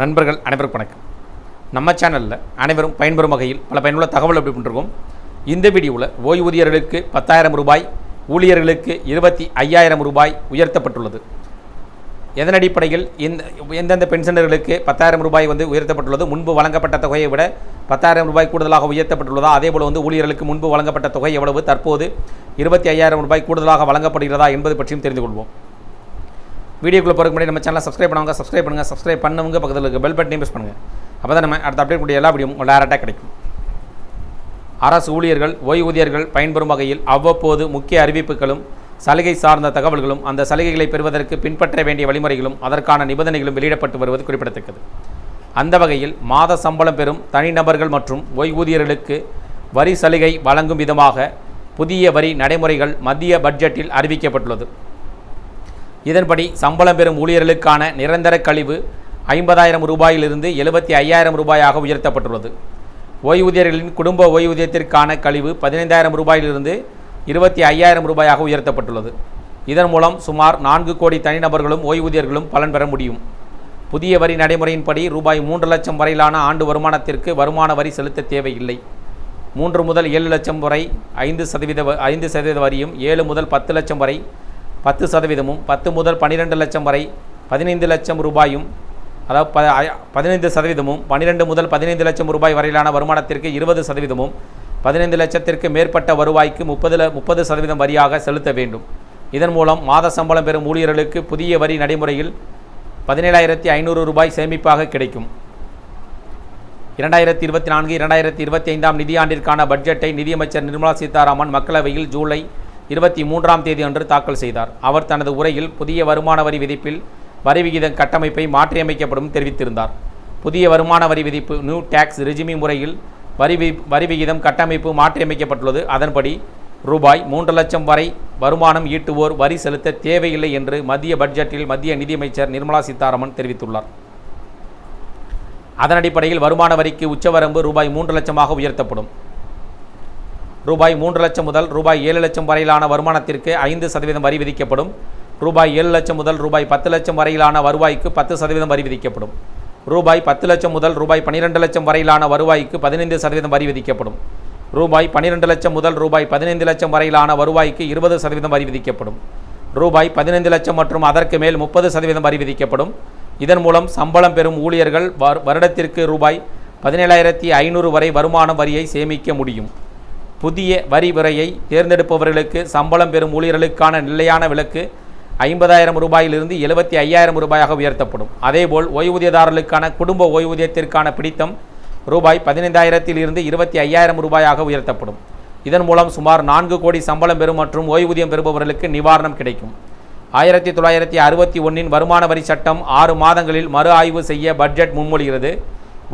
நண்பர்கள் அனைவருக்கும் வணக்கம். நம்ம சேனலில் அனைவரும் பயன்பெறும் வகையில் பல பயனுள்ள தகவல் அப்படி பண்ணிருக்கோம். இந்த வீடியோவில் ஓய்வூதியர்களுக்கு பத்தாயிரம் ரூபாய் ஊழியர்களுக்கு இருபத்தி ஐயாயிரம் ரூபாய் உயர்த்தப்பட்டுள்ளது. எதன் அடிப்படையில் இந்த எந்தெந்த பென்ஷனர்களுக்கு பத்தாயிரம் ரூபாய் வந்து உயர்த்தப்பட்டுள்ளது முன்பு வழங்கப்பட்ட தொகையை விட பத்தாயிரம் ரூபாய் கூடுதலாக உயர்த்தப்பட்டுள்ளதா? அதேபோல் வந்து ஊழியர்களுக்கு முன்பு வழங்கப்பட்ட தொகை எவ்வளவு? தற்போது இருபத்தி ஐயாயிரம் ரூபாய் கூடுதலாக வழங்கப்படுகிறதா என்பது பற்றியும் தெரிந்து கொள்வோம். வீடியோக்குள்ளே போகிறதுக்கு முன்னாடி நம்ம சேனலை சப்ஸ்கிரைப் பண்ணுவாங்க சப்ஸ்கிரைப் பண்ணுங்கள் சப்ஸ்கிரைப் பண்ணவங்க பக்கத்தில் இருக்க பெல் பட்டனையும் ப்ரெஸ் பண்ணுங்கள் அப்போ தான் நம்ம அடுத்த அப்டேட் கூடிய எல்லா வீடியோ உங்களுக்கு டேரெக்டாக கிடைக்கும். அரசு ஊழியர்கள் ஓய்வூதியர்கள் பயன்பெறும் வகையில் அவ்வப்போது முக்கிய அறிவிப்புகளும் சலுகை சார்ந்த தகவல்களும் அந்த சலுகைகளை பெறுவதற்கு பின்பற்ற வேண்டிய வழிமுறைகளும் அதற்கான நிபந்தனைகளும் வெளியிடப்பட்டு வருவது குறிப்பிடத்தக்கது. அந்த வகையில் மாத சம்பளம் பெறும் தனிநபர்கள் மற்றும் ஓய்வூதியர்களுக்கு வரி சலுகை வழங்கும் விதமாக புதிய வரி நடைமுறைகள் மத்திய பட்ஜெட்டில் அறிவிக்கப்பட்டுள்ளது. இதன்படி சம்பளம் பெறும் ஊழியர்களுக்கான நிரந்தர கழிவு ஐம்பதாயிரம் ரூபாயிலிருந்து எழுபத்தி ஐயாயிரம் ரூபாயாக உயர்த்தப்பட்டுள்ளது. ஓய்வூதியர்களின் குடும்ப ஓய்வூதியத்திற்கான கழிவு பதினைந்தாயிரம் ரூபாயிலிருந்து இருபத்தி ஐயாயிரம் ரூபாயாக உயர்த்தப்பட்டுள்ளது. இதன் மூலம் சுமார் நான்கு கோடி தனிநபர்களும் ஓய்வூதியர்களும் பலன் பெற முடியும். புதிய வரி நடைமுறையின்படி ரூபாய் மூன்று லட்சம் வரையிலான ஆண்டு வருமானத்திற்கு வருமான வரி செலுத்த தேவையில்லை. மூன்று முதல் ஏழு லட்சம் வரை ஐந்து சதவீத ஐந்து சதவீத வரியும் ஏழு முதல் பத்து லட்சம் வரை பத்து சதவீதமும் பத்து முதல் பன்னிரெண்டு லட்சம் வரை பதினைந்து லட்சம் ரூபாயும் அதாவது ப பதினைந்து சதவீதமும் பன்னிரெண்டு முதல் பதினைந்து லட்சம் ரூபாய் வரையிலான வருமானத்திற்கு இருபது சதவீதமும் பதினைந்து லட்சத்திற்கு மேற்பட்ட வருவாய்க்கு முப்பது முப்பது சதவீதம் வரியாக செலுத்த வேண்டும். இதன் மூலம் மாத சம்பளம் பெறும் ஊழியர்களுக்கு புதிய வரி நடைமுறையில் பதினேழாயிரத்தி ஐநூறு ரூபாய் சேமிப்பாக கிடைக்கும். இரண்டாயிரத்தி இருபத்தி நான்கு இரண்டாயிரத்தி இருபத்தி ஐந்தாம் நிதியாண்டிற்கான பட்ஜெட்டை நிதியமைச்சர் நிர்மலா சீதாராமன் மக்களவையில் ஜூலை இருபத்தி மூன்றாம் தேதி அன்று தாக்கல் செய்தார். அவர் தனது உரையில் புதிய வருமான வரி விதிப்பில் வரி விகித கட்டமைப்பை மாற்றியமைக்கப்படும் தெரிவித்திருந்தார். புதிய வருமான வரி விதிப்பு நியூ டேக்ஸ் ரெஜிமி முறையில் வரி வி வரி விகிதம் கட்டமைப்பு மாற்றியமைக்கப்பட்டுள்ளது. அதன்படி ரூபாய் மூன்று லட்சம் வரை வருமானம் ஈட்டுவோர் வரி செலுத்த தேவையில்லை என்று மத்திய பட்ஜெட்டில் மத்திய நிதியமைச்சர் நிர்மலா சீதாராமன் தெரிவித்துள்ளார். அதன் அடிப்படையில் வருமான வரிக்கு உச்சவரம்பு ரூபாய் மூன்று லட்சமாக உயர்த்தப்படும். ரூபாய் மூன்று லட்சம் முதல் ரூபாய் ஏழு லட்சம் வரையிலான வருமானத்திற்கு ஐந்து சதவீதம் வரி விதிக்கப்படும். ரூபாய் ஏழு லட்சம் முதல் ரூபாய் பத்து லட்சம் வரையிலான வருவாய்க்கு பத்து சதவீதம் வரி விதிக்கப்படும். ரூபாய் பத்து லட்சம் முதல் ரூபாய் பன்னிரெண்டு லட்சம் வரையிலான வருவாய்க்கு பதினைந்து சதவீதம் வரி விதிக்கப்படும். ரூபாய் பன்னிரெண்டு லட்சம் முதல் ரூபாய் பதினைந்து லட்சம் வரையிலான வருவாய்க்கு இருபது சதவீதம் வரி விதிக்கப்படும். ரூபாய் பதினைந்து லட்சம் மற்றும் அதற்கு மேல் முப்பது சதவீதம் வரி விதிக்கப்படும். இதன் மூலம் சம்பளம் பெறும் ஊழியர்கள் வருடத்திற்கு ரூபாய் பதினேழாயிரத்தி ஐநூறு வரை வருமான வரியை சேமிக்க முடியும். புதிய வரி முறையை தேர்ந்தெடுப்பவர்களுக்கு சம்பளம் பெறும் ஊழியர்களுக்கான நிலையான விலக்கு ஐம்பதாயிரம் ரூபாயிலிருந்து எழுபத்தி ஐயாயிரம் ரூபாயாக உயர்த்தப்படும். அதேபோல் ஓய்வூதியதாரர்களுக்கான குடும்ப ஓய்வூதியத்திற்கான பிடித்தம் ரூபாய் பதினைந்தாயிரத்தில் இருந்து இருபத்தி ஐயாயிரம் ரூபாயாக உயர்த்தப்படும். இதன் மூலம் சுமார் நான்கு கோடி சம்பளம் பெறும் மற்றும் ஓய்வூதியம் பெறுபவர்களுக்கு நிவாரணம் கிடைக்கும். ஆயிரத்தி தொள்ளாயிரத்தி அறுபத்தி ஒன்றின் வருமான வரி சட்டம் ஆறு மாதங்களில் மறு ஆய்வு செய்ய பட்ஜெட் முன்மொழிகிறது.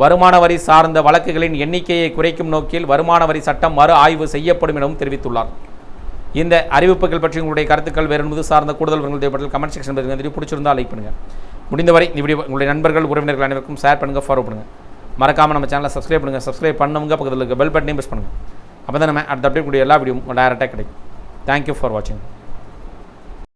வருமான வரி சார்ந்த வழக்குகளின் எண்ணிக்கையை குறைக்கும் நோக்கில் வருமான வரி சட்டம் மறு ஆய்வு செய்யப்படும் எனவும் தெரிவித்துள்ளார். இந்த அறிவிப்புகள் பற்றி உங்களுடைய கருத்துக்கள் வேறு என்பது சார்ந்த கூடுதல் விவரங்கள் தேவைப்பட்டால் கமெண்ட் செக்ஷன் பதிவு பிடிச்சிருந்தால் லைக் பண்ணுங்கள் முடிந்தவரை இப்படி உங்களுடைய நண்பர்கள் உறவினர்கள் அனைவருக்கும் ஷேர் பண்ணுங்கள் ஃபாலோ பண்ணுங்கள் மறக்காமல் நம்ம சேனலை சப்ஸ்கிரைப் பண்ணுங்கள் சப்ஸ்கிரைப் பண்ணவங்க பக்கத்தில் இருக்க பெல் பட்டனையும் ப்ரெஸ் பண்ணுங்கள் அப்போ தான் நம்ம அடுத்த அப்டேட் கூடிய எல்லா வீடியோ டேரெக்டாக கிடைக்கும். தேங்க்யூ ஃபார் வாட்சிங்